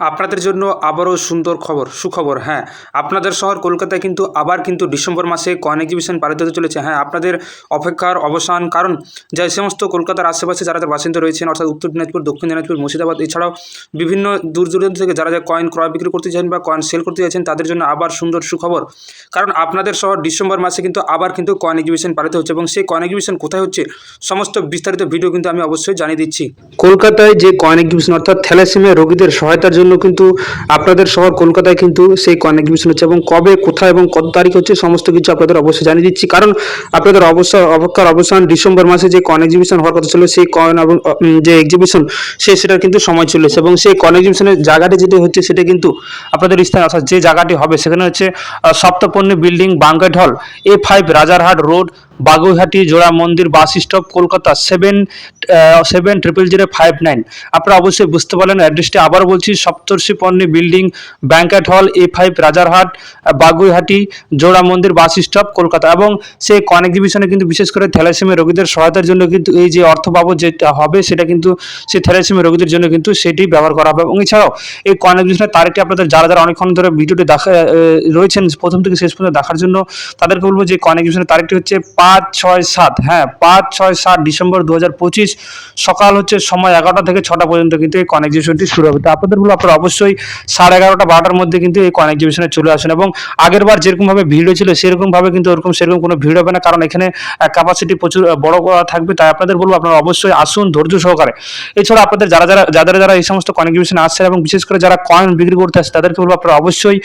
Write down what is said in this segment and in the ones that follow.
আপনাদের জন্য আবারও সুন্দর খবর, সুখবর হ্যাঁ। আপনাদের শহর কলকাতায় কিন্তু আবার কিন্তু ডিসেম্বর মাসে কয়েন এক্সিবিশন পালিত হতে চলেছে হ্যাঁ। আপনাদের অপেক্ষার অবসান কারণ যে সমস্ত কলকাতার আশেপাশে যারা যারা বাসিন্দা রয়েছেন, অর্থাৎ উত্তর দিনাজপুর, দক্ষিণ দিনাজপুর, মুর্শিদাবাদ, এছাড়াও বিভিন্ন দূর দূরান্ত থেকে যারা যারা কয়েন ক্রয় বিক্রি করতে চান বা কয়েন সেল করতে চাইছেন তাদের জন্য আবার সুন্দর সুখবর। কারণ আপনাদের শহর ডিসেম্বর মাসে কিন্তু আবার কিন্তু কয়েন এক্সিবিশন পালিত হচ্ছে এবং সেই কয়েন এক্সিবিশন কোথায় হচ্ছে, সমস্ত বিস্তারিত ভিডিও কিন্তু আমি অবশ্যই জানিয়ে দিচ্ছি। কলকাতায় যে কয়েন এক্সিবিশন, অর্থাৎ থ্যালাসেমিয়া রোগীদের সহায়তার জন্য কিন্তু আপনাদের শহর কলকাতায় কিন্তু সেই কয়েন এক্সিবিশন হচ্ছে এবং কবে কোথায় এবং কত তারিখ হচ্ছে সমস্ত কিছু আপনাদের অবশ্যই জানিয়ে দিচ্ছি। কারণ আপনাদের অবসর অপেক্ষার অবসান ডিসেম্বর মাসে যে কয়েন এক্সিবিশন হওয়ার কথা ছিল সেই এবং যে এক্সিবিশন সে সেটার কিন্তু সময় চলেছে এবং সেই কয়েন এক্সিবিশনের জায়গাটি যেটি হচ্ছে সেটা কিন্তু আপনাদের স্থান অর্থাৎ যে জায়গাটি হবে সেখানে হচ্ছে আহ, Saptaparni building banquet hall A five Rajarhat road Baguiati Jora Mandir bus stop, Kolkata seven seven triple zero five nine আপনারা অবশ্যই বুঝতে পারলেন, অ্যাড্রেসটি আবার বলছি, সপ্তর্ষি পর্ণী building banquet hall A five Rajarhat Baguiati Jora Mandir bus stop, Kolkata. এবং সেই কন কিন্তু বিশেষ করে থ্যালাসেমিয়া রোগীদের সহায়তার জন্য কিন্তু এই যে অর্থ বাবদ যেটা হবে, সেটা কিন্তু সেই থ্যালাসেমিয়া রোগীদের জন্য কিন্তু সেটি ব্যবহার করা হবে। এবং এছাড়াও এই কন এক্সিবিশনের তারিখটি আপনাদের যারা যারা অনেকক্ষণ ধরে ভিডিওটি দেখা রয়েছেন, প্রথম থেকে শেষ পর্যন্ত দেখার জন্য, তাদেরকে বলব যে কন তারিখটি হচ্ছে পাঁচ ছয় সাত হ্যাঁ পাঁচ ছয় সাত ডিসেম্বর দু হাজার পঁচিশ সকাল হচ্ছে সময় এগারোটা থেকে ছটা পর্যন্ত কিন্তু এই কন এক্সিবিশনটি শুরু হবে। তো আপনাদের বলব, আপনারা অবশ্যই সাড়ে এগারোটা বারোটার মধ্যে কিন্তু এই কন এক্সিবিশনে চলে আসেন এবং আগের বার যেরকমভাবে ভিড় হয়েছিল, সেরকমভাবে কিন্তু ওরকম সেরকম কোনো ভিড় হবে না, কারণ এখানে ক্যাপাসিটি প্রচুর বড় থাকবে। তাই আপনাদের বলব, আপনারা অবশ্যই আসুন ধৈর্য সহকারে। এছাড়া আপনাদের যারা যারা যাদের যারা এই সমস্ত কয়েন এক্সিবিশনে আসছেন এবং বিশেষ করে যারা কয়েন বিক্রি করতে আসছে, তাদেরকে বলব, আপনারা অবশ্যই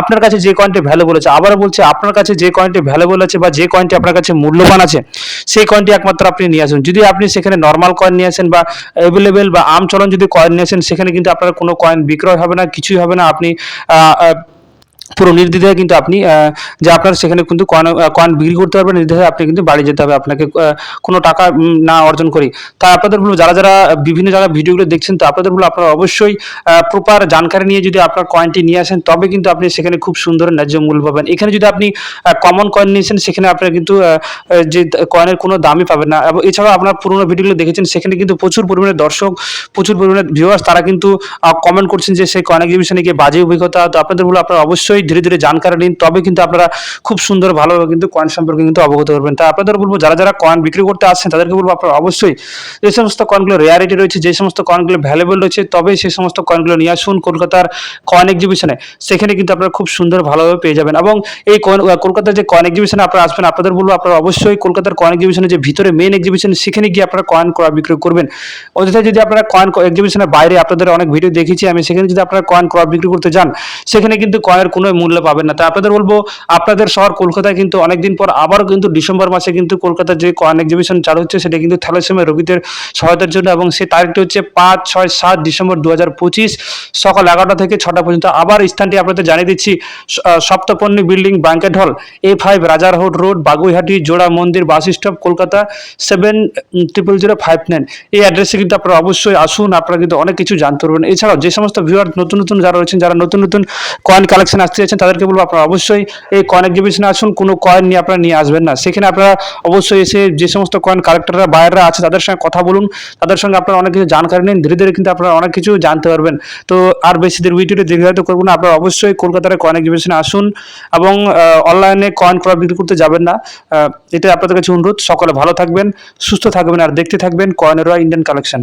আপনার কাছে যে কয়েনটি ভ্যালুবল আছে আবারও বলছি, আপনার কাছে যে কয়েনটি ভ্যালুবল আছে বা যে কয়েনটি আপনার কাছে মূল্যবান আছে, সেই কয়েনটি একমাত্র আপনি নিয়ে আসুন। যদি আপনি সেখানে নর্মাল কয়েন নিয়ে আসেন বা অ্যাভেলেবেল বা আমচলন যদি কয়েন নিয়ে আসেন, সেখানে কিন্তু আপনার কোনো কয়েন বিক্রয় হবে না, কিছুই হবে না। আপনি পুরো নির্দ্বিধায় কিন্তু আপনি যে আপনার সেখানে কিন্তু কয়েন কয়েন বিক্রি করতে পারবেন, নির্দ্বিধায় আপনি কিন্তু বাড়ি যেতে হবে, আপনাকে কোনো টাকা না অর্জন করি। তাই আপনাদের বলব যারা যারা বিভিন্ন জায়গায় ভিডিওগুলো দেখছেন, তো আপনাদের বলব আপনারা অবশ্যই প্রপার জানকারি নিয়ে যদি আপনার কয়েনটি নিয়ে আসেন, তবে কিন্তু আপনি সেখানে খুব সুন্দর ন্যায্য মূল্য পাবেন। এখানে যদি আপনি কমন কয়েন নিয়েছেন সেখানে আপনার কিন্তু যে কয়েনের কোনো দামই পাবেন না। এবং এছাড়াও আপনার পুরোনো ভিডিওগুলো দেখেছেন, সেখানে কিন্তু প্রচুর পরিমাণে দর্শক, প্রচুর পরিমাণে ভিউয়ার্স তারা কিন্তু কমেন্ট করছেন যে সেই কয়েন এক্সিবিশনে গিয়ে বাজে অভিজ্ঞতা। তো আপনাদের বলব আপনারা অবশ্যই ধীরে ধীরে জানকারি নিন, তবে কিন্তু আপনারা খুব সুন্দর ভালোভাবে কিন্তু কয়েন সম্পর্কে কিন্তু অবগত করবেন। তা আপনাদের বলব, যারা যারা কয়েন বিক্রি করতে আসছেন, তাদেরকে বলব আপনারা অবশ্যই যে সমস্ত কয়েনগুলো রেয়ারিটি রয়েছে, যে সমস্ত কয়েনগুলো ভ্যালুয়েবল রয়েছে, তবে সেই সমস্ত কয়েনগুলো নিয়ে আসুন কলকাতার কয়েন এক্সিবিশনে সেখানে কিন্তু আপনারা খুব সুন্দর ভালোভাবে পেয়ে যাবেন এবং এই কয়েন কলকাতার যে কয়েন এক্সিবিশনে আপনারা আসবেন, আপনাদের বলব আপনারা অবশ্যই কলকাতার কয়েন এক্সিবিশনে যে ভিতরে মেন এক্সিবিশন সেখানে গিয়ে আপনারা কয়েন ক্রয় বিক্রয় করবেন। অযথা যদি আপনারা কয়েন এক্সিবিশনের বাইরে আপনাদের অনেক ভিডিও দেখেছি, আমি সেখানে যদি আপনারা কয়েন ক্রয় বিক্রি করতে যান, সেখানে কিন্তু কয়েনের কোনো মূল্য পাবেন না। তাই আপনাদের বলব আপনাদের শহর কলকাতায় কিন্তু অনেকদিন পর আবারও কিন্তু ডিসেম্বর মাসে কিন্তু কলকাতার যে কয়েন এক্সিবিশন চালু হচ্ছে সেটা কিন্তু থ্যালাসেমিয়া রোগীদের সহায়তার জন্য এবং সেই তারিখটি হচ্ছে পাঁচ ছয় সাত ডিসেম্বর দু সকাল এগারোটা থেকে ছটা পর্যন্ত। আবার স্থানটি আপনাদের জানিয়ে দিচ্ছি স- আহ, Saptaparni building banquet hall A five Rajarhat road Baguiati Jora Mandir bus stop Kolkata seven triple zero five nine এই অ্যাড্রেসে কিন্তু আপনারা অবশ্যই আসুন আপনারা কিন্তু অনেক কিছু জানতে পারবেন। এছাড়াও যে সমস্ত ভিউয়ার নতুন নতুন যারা রয়েছেন যারা নতুন নতুন কয়েন কালেকশন আসতে চাইছেন তাদেরকে বলব আপনারা অবশ্যই এই কয়েন এক্সিবিশনে আসুন কোনো কয়েন নিয়ে আপনারা নিয়ে আসবেন না। সেখানে আপনারা অবশ্যই এসে যে সমস্ত কয়েন কালেক্টররা বাইরেরা আছে তাদের সঙ্গে কথা বলুন। তাদের সঙ্গে আপনারা অনেক কিছু জানকারি নিন। ধীরে ধীরে কিন্তু আপনারা অনেক কিছু জানতে পারবেন। তো আর বেশি দের ভিডিওটি দীর্ঘায়িত করব না। আপনারা অবশ্যই কলকাতার কয়েন এক্সিবিশনে আসুন এবং অনলাইনে কয়েন ক্রয় বিক্রি করতে যাবেন না। আহ, এটা আপনাদের কাছে অনুরোধ। সকলে ভালো থাকবেন সুস্থ থাকবেন আর দেখতে থাকবেন কয়েনেররা ইন্ডিয়ান কালেকশন